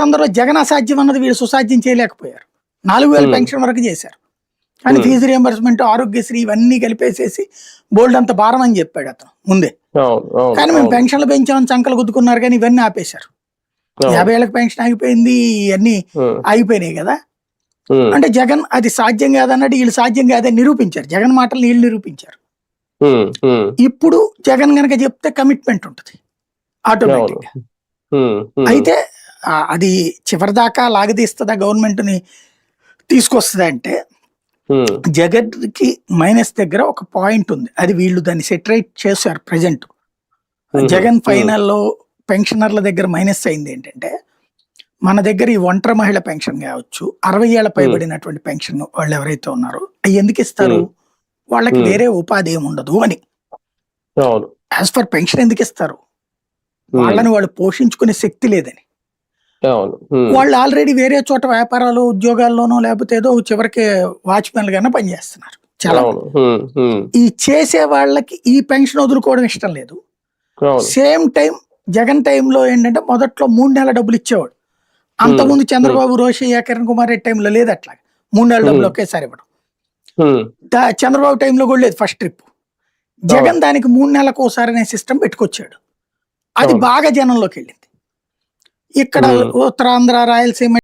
అందులో జగన్ అసాధ్యం అన్నది వీళ్ళు సుసాధ్యం చేయలేకపోయారు. నాలుగు వేల Hmm. పెన్షన్ వరకు చేశారు. కానీ Hmm. ఫీజు రియంబర్స్మెంట్ ఆరోగ్యశ్రీ ఇవన్నీ కలిపేసేసి బోల్డ్ అంత భారం అని చెప్పాడు అతను ముందే. కానీ మేము పెన్షన్లు పెంచామని చంకలు గుద్దుకున్నారు కానీ ఇవన్నీ ఆపేశారు. యాభై ఏళ్ళకి పెన్షన్ ఆగిపోయింది ఇవన్నీ ఉమ్, ఆగిపోయినాయి కదా. అంటే జగన్ అది సాధ్యం కాదన్నట్టు వీళ్ళు సాధ్యం కాదని నిరూపించారు. జగన్ మాటలు వీళ్ళు నిరూపించారు. ఇప్పుడు జగన్ గనక చెప్తే కమిట్మెంట్ ఉంటుంది. ఆటోమేటిక్ అయితే అది చివరిదాకా లాగదీస్తుందా గవర్నమెంట్ని తీసుకొస్తుందా అంటే ఉమ్, జగన్కి మైనస్ దగ్గర ఒక పాయింట్ ఉంది. అది వీళ్ళు దాన్ని సెటరేట్ చేశారు ప్రజెంట్. జగన్ ఫైనల్లో పెన్షనర్ల దగ్గర మైనస్ అయింది ఏంటంటే మన దగ్గర ఈ ఒంటరి మహిళ పెన్షన్ కావచ్చు అరవై ఏళ్ళ పైబడినటువంటి పెన్షన్ వాళ్ళు ఎవరైతే ఉన్నారో అవి ఎందుకు ఇస్తారు. వాళ్ళకి. వేరే ఉపాధి ఏమి ఉండదు అని. యాజ్ ఫర్ పెన్షన్ ఎందుకు ఇస్తారు? వాళ్ళని వాళ్ళు పోషించుకునే శక్తి లేదని. వాళ్ళు ఆల్రెడీ వేరే చోట వ్యాపారాలు ఉద్యోగాల్లోనో లేకపోతే ఏదో చివరికి వాచ్మెన్ గానే పనిచేస్తున్నారు. చాలా ఈ చేసే వాళ్ళకి ఈ పెన్షన్ వదులుకోవడం ఇష్టం లేదు. సేమ్ టైం జగన్ టైంలో ఏంటంటే మొదట్లో మూడు నెలల డబ్బులు ఇచ్చేవాడు. అంతకుముందు చంద్రబాబు రోషయ్య కిరణ్ కుమార్ రెడ్డి టైంలో లేదు అట్లా మూడు నెలల డబ్బులు. ఒకేసారి ఇవ్వడం. చంద్రబాబు టైంలో కూడా లేదు ఫస్ట్ ట్రిప్. జగన్ దానికి మూడు నెలలకు ఒకసారి అనే సిస్టమ్ పెట్టుకొచ్చాడు. అది. బాగా జనంలోకి వెళ్ళింది ఇక్కడ. ఉత్తరాంధ్ర రాయలసీమ